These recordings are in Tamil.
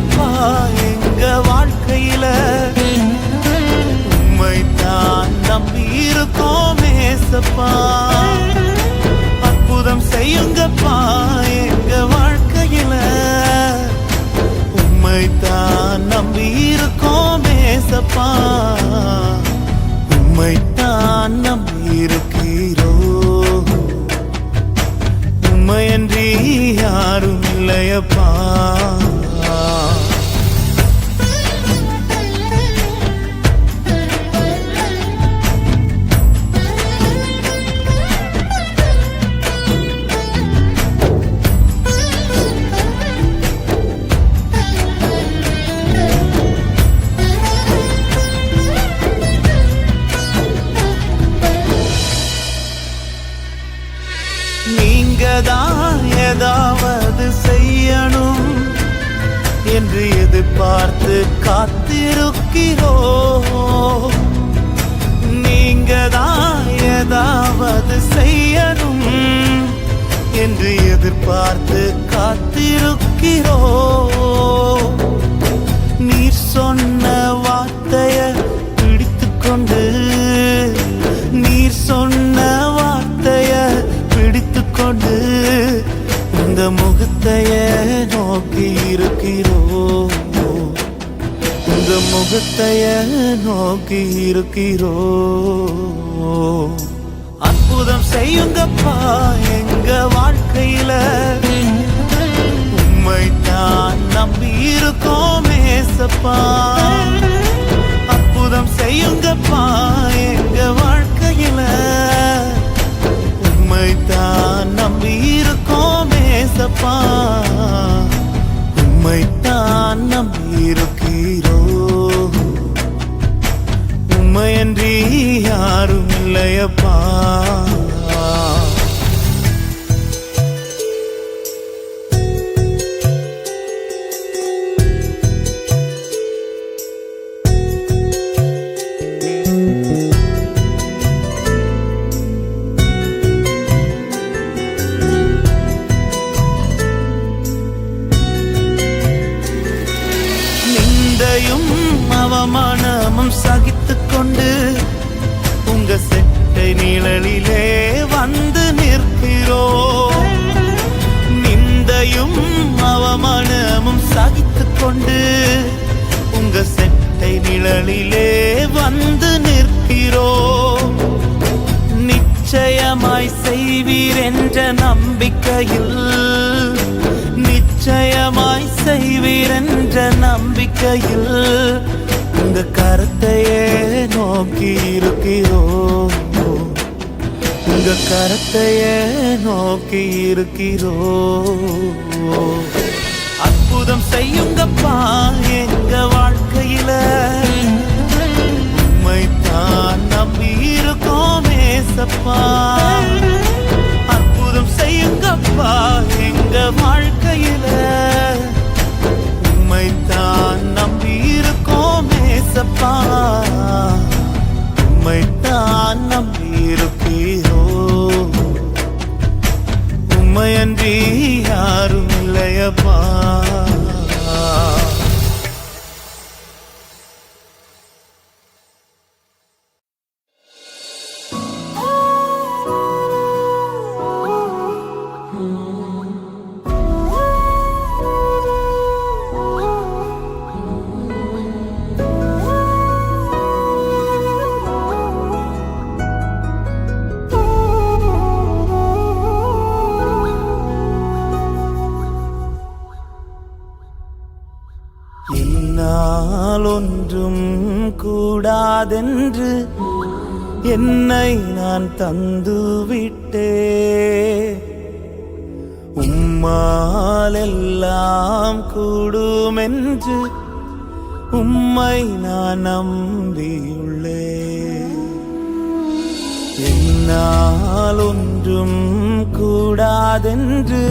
இல்லப்பா எங்க வாழ்க்கையில? உம்மைத்தான் நம்பி இருக்கோம் ஏசப்பா. அற்புதம் செய்யுங்கப்பா எங்க வாழ்க்கையில. உம்மைத்தான் நம்பி இருக்கோம் ஏசப்பா. உம்மைத்தான் நம்பி இருக்கிறோ உம்மையன்றி யாரும் இல்லையப்பா. காத்திருக்கிறோ நீர் சொன்ன வார்த்தைய பிடித்துக்கொண்டு நீர் சொன்ன வார்த்தைய இந்த முகத்தைய நோக்கி இருக்கிறோ? இந்த முகத்தைய நோக்கி இருக்கிறோ? அற்புதம் செய்யுங்கப்பா எங்க வாழ்க்கையில. உம்மை தான் நம்பி இருக்கோம் ஏசப்பா அற்புதம் செய்யுங்கப்பா எங்க வாழ்க்கையில. உம்மை தான் நம்பி இருக்கோம் ஏசப்பா உம்மை தான் நம்பி இருக்கிறோ உம்மையன்றி யாரும் இல்லையப்பா. செய்வீர் என்ற நம்பிக்கையில் நிச்சயமாய் செய்வீர் என்ற நம்பிக்கையில் உங்க கருத்தையே நோக்கி இருக்கிறோ உங்க கருத்தையே நோக்கி இருக்கிறோ அற்புதம் செய்யுங்கப்பா எங்க வாழ்க்கையில? உண்மைத்தான் நம்பி இருக்கோம் ஏசப்பா. செய்யுங்கப்பா எங்க வாழ்க்கையில உம்மைத்தான் நம்பி இருக்கோம் ஏசப்பா. உம்மைத்தான் நம்பி இருக்கிறோ உம்மையன்றி யாரும் கூடாதென்று என்னை நான் தந்து விட்டே உம்மால் கூடுமென்று உம்மை நான் நம்பியுள்ளே. என்னால் ஒன்றும் கூடாதென்று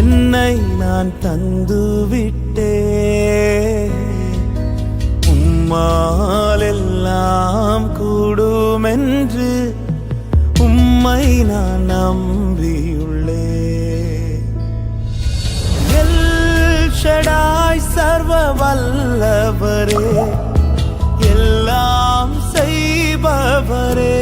என்னை நான் தந்து விட்டேன் உம்மாலெல்லாம் கூடுமென்று உம்மை நான் நம்பியுள்ளே. எல் ஷடாய் சர்வ வல்லவரே எல்லாம் செய்பவரே.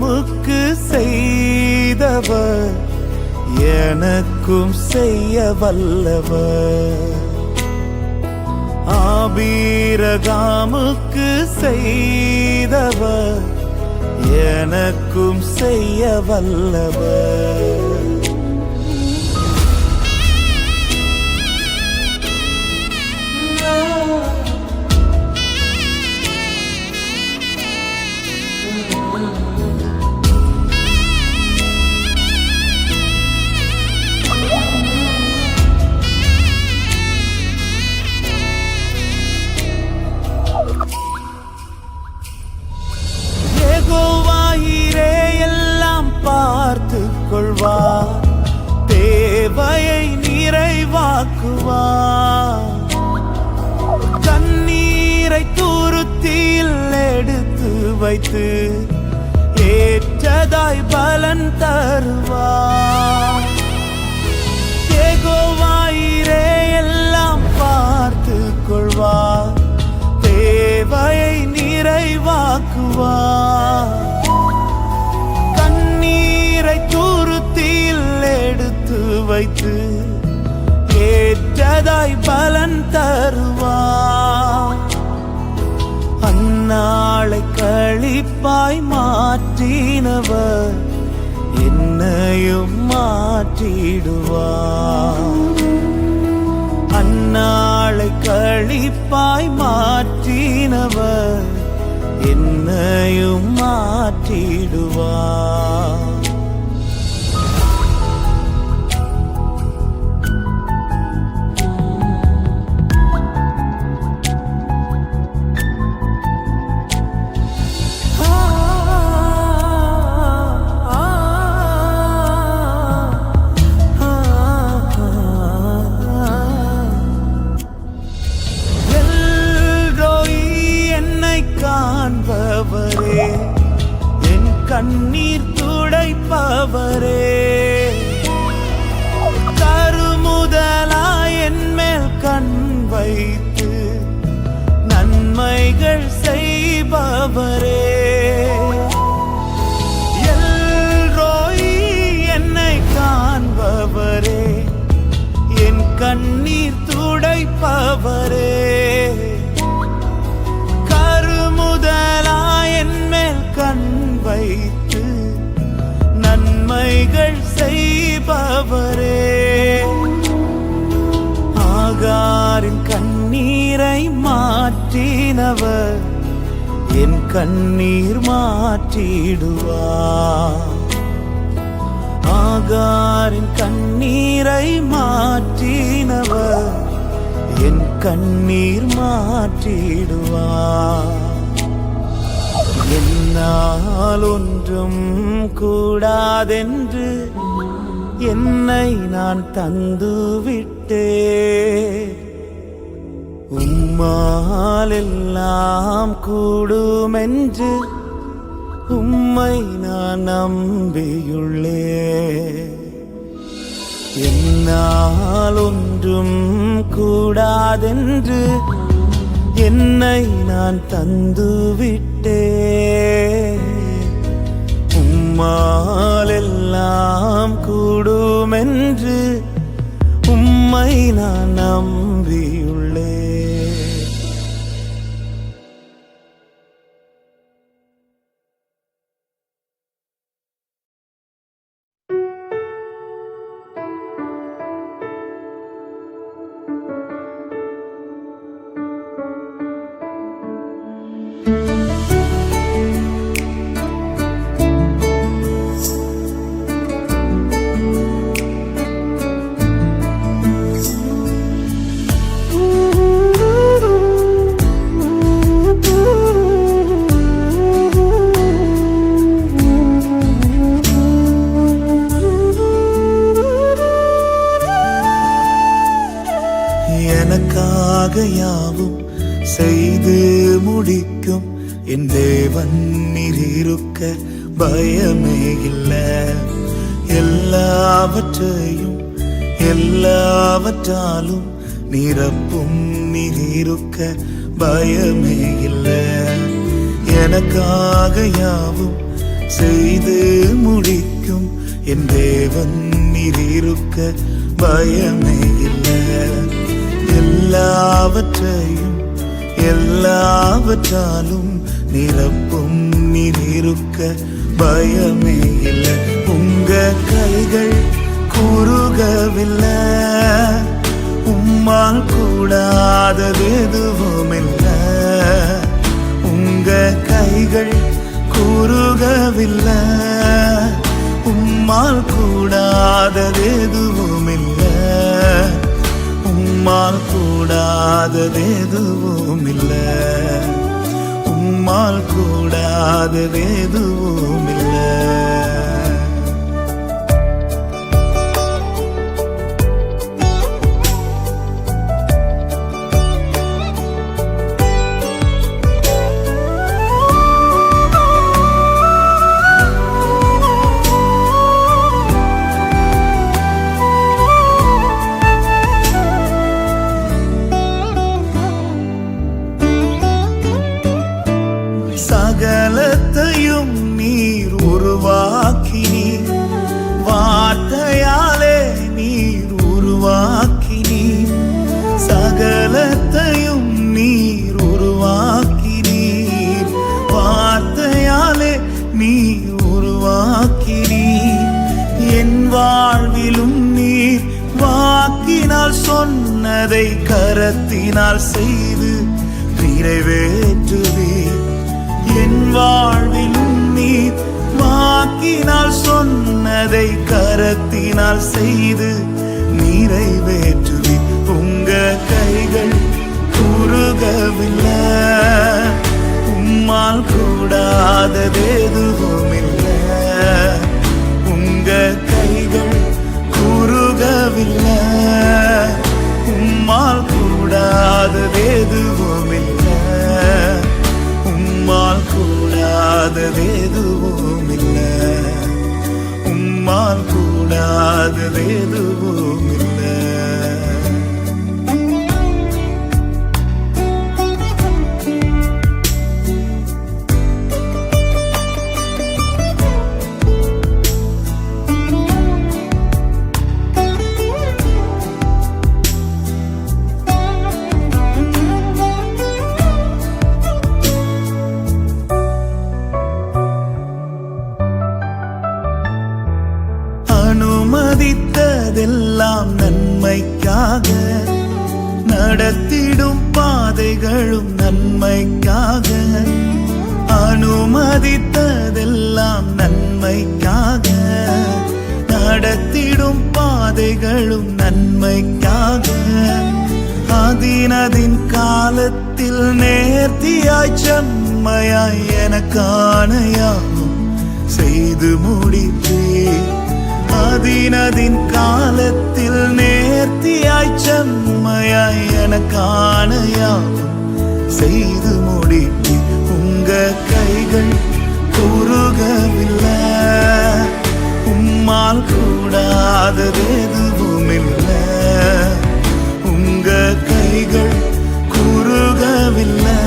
நமக்கு செய்தவர் எனக்கும் செய்ய வல்லவர் ஆபீரகாமுக்கு செய்தவர் எனக்கும் செய்ய வல்லவர் பார்த்து கொள்வார் தேவையை நிறைவாக்குவார். கண்ணீரை தூருத்தில் எடுத்து வைத்து ஏற்றதாய் பலன் தருவார். ஏகோவாயிரே எல்லாம் பார்த்து கொள்வார் தேவையை நிறைவாக்குவார். வைத்து ஏற்றதாய் பலன் தருவா அந்நாளை கழிப்பாய் மாற்றினவர் என்னையும் மாற்றிடுவா அந்நாளை கழிப்பாய் மாற்றினவர் என்னையும் மாற்றிடுவார். கண்ணீர் மாற்றிடுவா. ஆகாரின் கண்ணீரை மாற்றினவர் என் கண்ணீர் மாற்றிடுவா. என்னால் ஒன்றும் கூடாதென்று என்னை நான் தந்து விட்டேன் உம்மாலெல்லாம் கூடுமென்று உம்மை நான் நம்பியுள்ளே. என்னால் ஒன்றும் கூடாதென்று என்னை நான் தந்துவிட்டே. உம்மாலெல்லாம் கூடுமென்று உம்மை நான் நம்ப பயமே இல்லை. எனக்காக யாவும் செய்து முடிக்கும் என் தேவன் இருக்க பயமே இல்லை. எல்லாவற்றையும் எல்லாவற்றாலும் நிரப்பும் நீர் இருக்க பயமே இல்லை. உங்க கைகள் குறுகவில்லை. உம்மால் கூடாதது எதுவும் உங்க கைகள் குறுகவில்லை. உம்மால் கூடாதது எதுவும் உம்மால் கூடாதது எதுவும் உம்மால் கூடாதது எதுவும் வாக்கினால் சொன்னதை கரத்தினால் செய்து நிறைவேற்றுவி உங்க கைகள் குறுகவில்லை. உம்மால் கூடாதது இல்லை. உங்க கைகள் குறுகவில்லை. உம்மால் கூடாதது இல்லை. உம்மால் கூடாததேதுவும் உம்மால் செய்து முடித்து உங்க கைகள் குறுகவில்லை. உம்மால் கூடாதது எதுவும் இல்லை உங்க கைகள் குறுகவில்லை.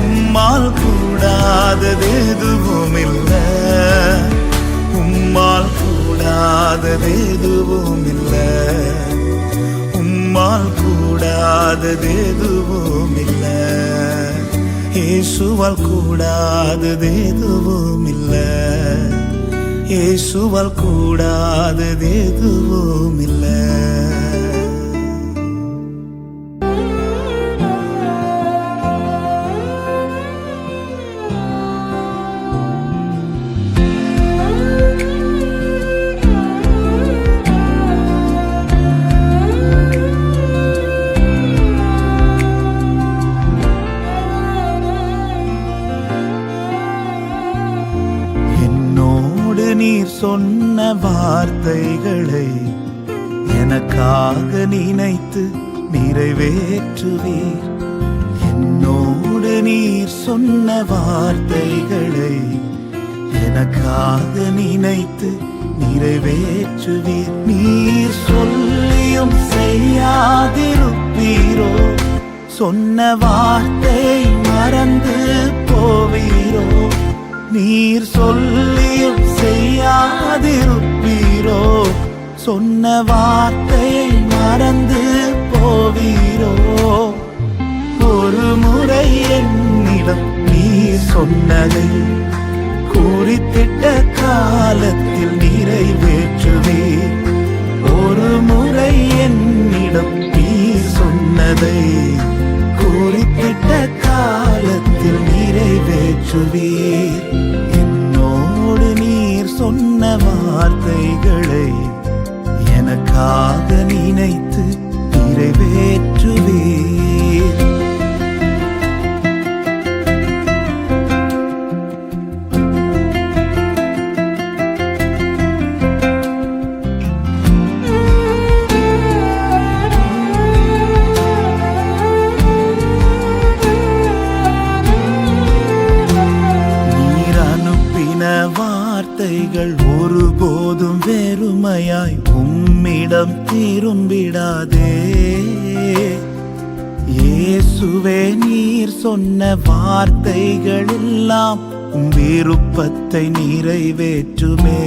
உம்மால் கூடாதது எதுவும் இல்லை உம்மால் கூடாதது எதுவும் இல்லை உம்மால் கூட எதுவும் இல்லை இயேசுவால் கூடாதது இல்லை இயேசுவால் கூடாதது இல்லை வார்த்தைகளை எனக்காக நினைத்து நிறைவேற்றுவீர். என்னோடு நீர் சொன்ன வார்த்தைகளை எனக்காக நினைத்து நிறைவேற்றுவீர். நீர் சொல்லியும் செய்யாதிருப்பீரோ சொன்ன வார்த்தை மறந்து போவீரோ நீர் சொல்லியும் செய்யாதிருப்பீரோ? சொன்ன வார்த்தையை மறந்து போவீரோ? ஒரு முறை என்னிடம் நீர் சொன்னதை குறித்திட்ட காலத்தில் நிறைவேற்றுவே. ஒரு முறை என்னிடம் நீர் சொன்னதை குறித்திட்ட கால காலத்தில் நிறைவேற்றுவீர். என்னோடு நீர் சொன்ன வார்த்தைகளை எனக்காக நினைத்து நிறைவேற்றுவீர். என்னிடம் திரும்பிடாதே. இயேசுவே நீர் சொன்ன வார்த்தைகள் எல்லாம் விருப்பத்தை நிறைவேற்றுமே.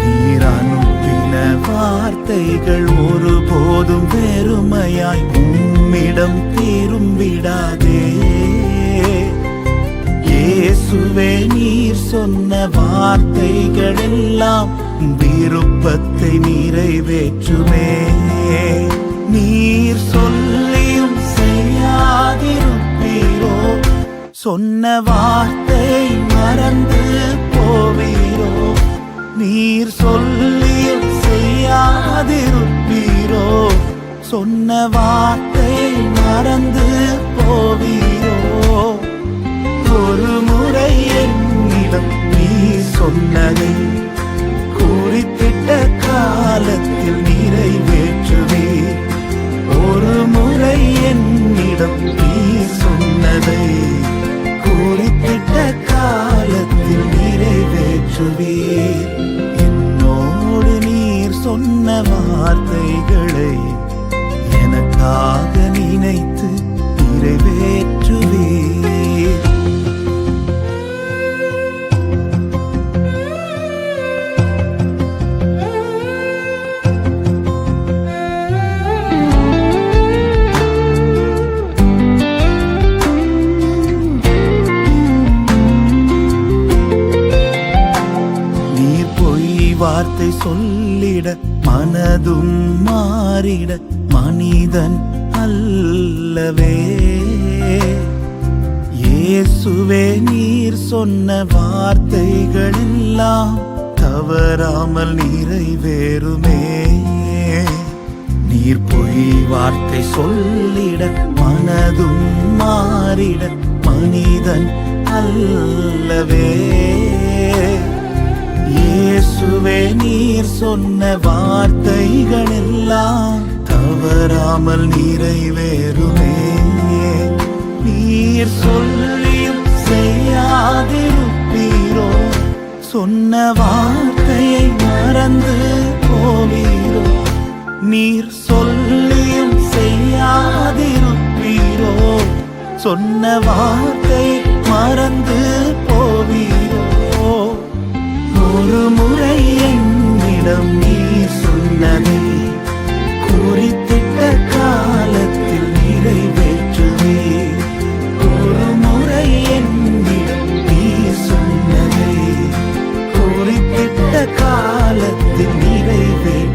நீர் அனுப்பின வார்த்தைகள் ஒருபோதும் வெறுமையாய் உம்மிடம் திரும்பிடாதே. இயேசுவே நீர் சொன்ன வார்த்தைகள் எல்லாம் விருப்பத்தை நிறைவேற்றுமே. நீர் சொல்லியும் செய்யாதிருப்பீரோ. சொன்ன வார்த்தை மறந்து போவீரோ. நீர் சொல்லியும் செய்யாதிருப்பீரோ. சொன்ன வார்த்தை மறந்து போவீரோ. காலத்தில் நிறைவேற்றுவே. ஒரு முறை என்னிடம் நீ சொன்னதை குறிப்பிட்ட காலத்தில் நிறைவேற்றுவே. என்னோடு நீர் சொன்ன வார்த்தைகளை எனக்காக நினைத்து சொல்லிட மனதும் மாறிட மனிதன் அல்லவே. இயேசுவே நீர் சொன்ன வார்த்தைகள் எல்லாம் தவறாமல் நிறைவேறுமே. நீர் பொய் வார்த்தை சொல்லிட மனதும் மாறிட மனிதன் அல்லவே. இயேசுவே நீர் சொன்ன வார்த்தைகள் எல்லாம் தவறாமல் நிறைவேறுமே நீர் சொல்லியும் செய்யாதிருப்பீரோ சொன்ன வார்த்தையை மறந்து போவீரோ. நீர் சொல்லியும் செய்யாதிருப்பீரோ சொன்ன வார்த்தை மறந்து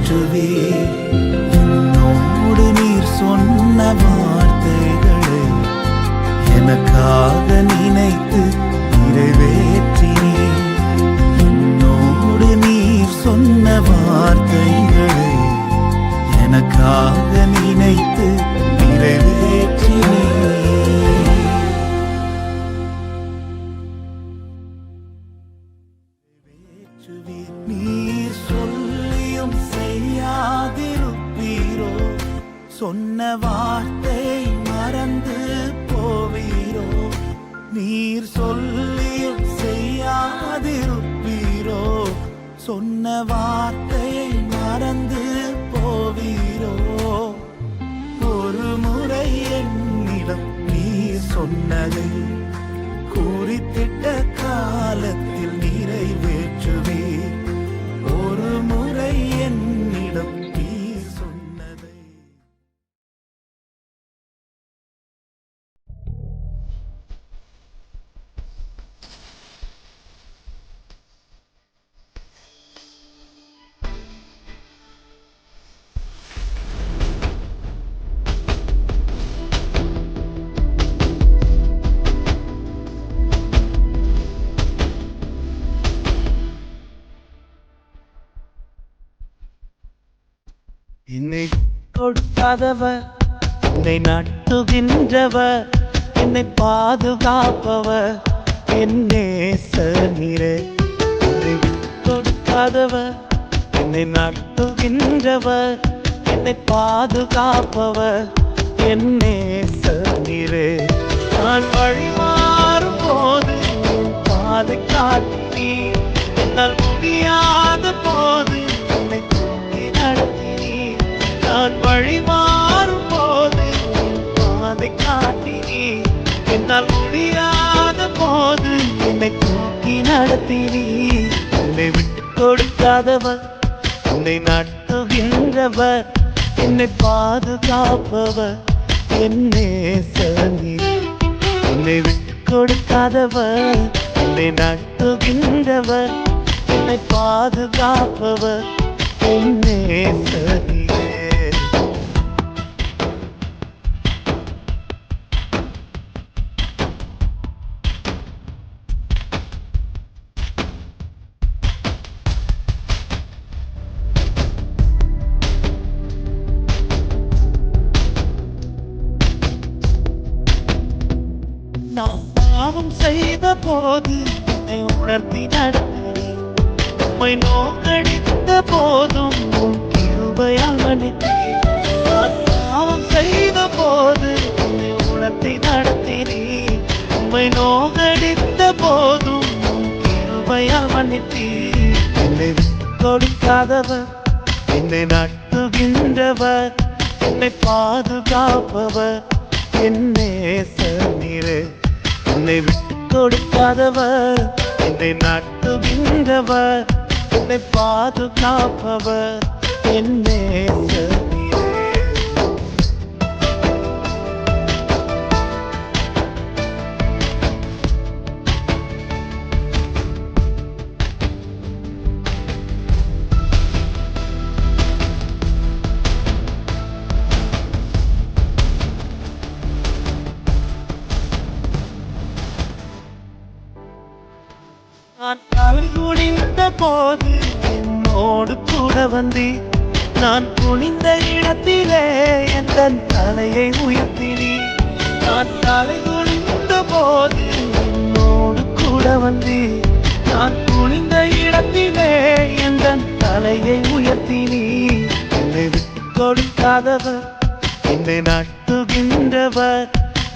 நிறைவேற்றுவே என்னோடு நீர் சொன்ன வார்த்தைகளை எனக்காக நினைத்து நிறைவேற்றினே. என்னோடு நீர் சொன்ன வார்த்தைகளை எனக்காக நினைத்து நிறைவேற்றினேன் கொடுக்காதவர் என்னை நடத்துகின்றவர் என்னை பாதுகாப்பவர் என் நேசனிரே கொடுக்காதவர் என்னை நடத்துகின்றவர் என்னை பாதுகாப்பவர் என்னே நேசனிரே நான் வழிமாறும் போது பாதுகாத்தி என்னால் முடியாத போது தூக்கி நடத்தினீர் விட்டு கொடுக்காதவர் உன்னை நடத்துகின்றவர் என்னை பாதுகாப்பவர் என்னே சனி என்னை விட்டு கொடுக்காதவர் என்னை நடத்துகின்றவர் என்னை பாதுகாப்பவர் என்னே சனியே போது உன்னை உணர்த்தி நடத்தி உம்மை நோக்கடித்த போதும் உன் கிருபையால் மன்னித்தீர். பாவம் செய்த போது உன்னை உணர்த்தி நடத்தினே உம்மை நோக்கடித்த போதும் உன் கிருபையால் மன்னித்தீர். என்னை கொடுக்காதவர் என்னை நடத்துகின்றவர் என்னை பாதுகாப்பவர் என்னே சனிரே என்னை விட்டு கொடுக்காதவர். என்னை நட்டுகின்றவர் என்னை பாதுகாப்பவர். என்னே சனிரே குனிந்த இடத்திலே என் தலையை உயர்த்தினி. நான் தலை குனிந்த போது என்னோடு கூட வந்தி நான் குனிந்த இடத்திலே என் தலையை உயர்த்தினி. என்னை விட்டு கொடுக்காதவர் என்னை நடத்துகின்றவர்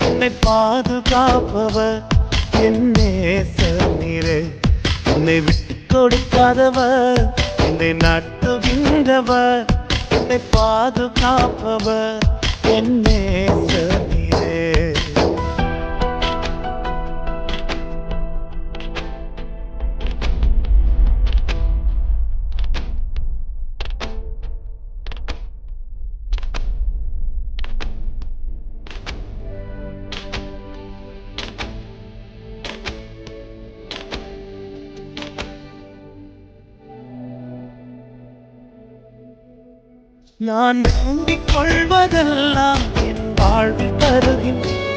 என்னை பாதுகாப்பவர். என்னே சனிரே என்னை விட்டு கொடுக்காதவர் என்னை நடத்துகின்றவர் பாதுகாப்பவர். என்னே நான் நம்பிக் கொள்வதெல்லாம் என் வாழ்வில் தருகின்றேன்.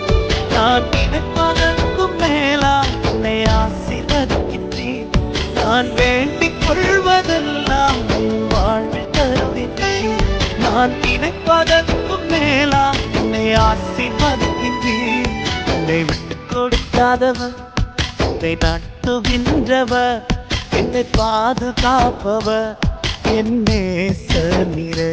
நான் நினைப்பதற்கும் மேலா உன்னை ஆசீர்வதிக்கின்றேன். நான் வேண்டிக் கொள்வதெல்லாம் என் வாழ்வில் தருகின்றேன். நான் நினைப்பதற்கும் மேலா உன்னை ஆசீர்வதிக்கின்றேன். உன்னை விட்டு கொடுக்காதவர் உன்னை நடத்துகின்றவர் என்னை பாதுகாப்பவர் என்னே சனிரே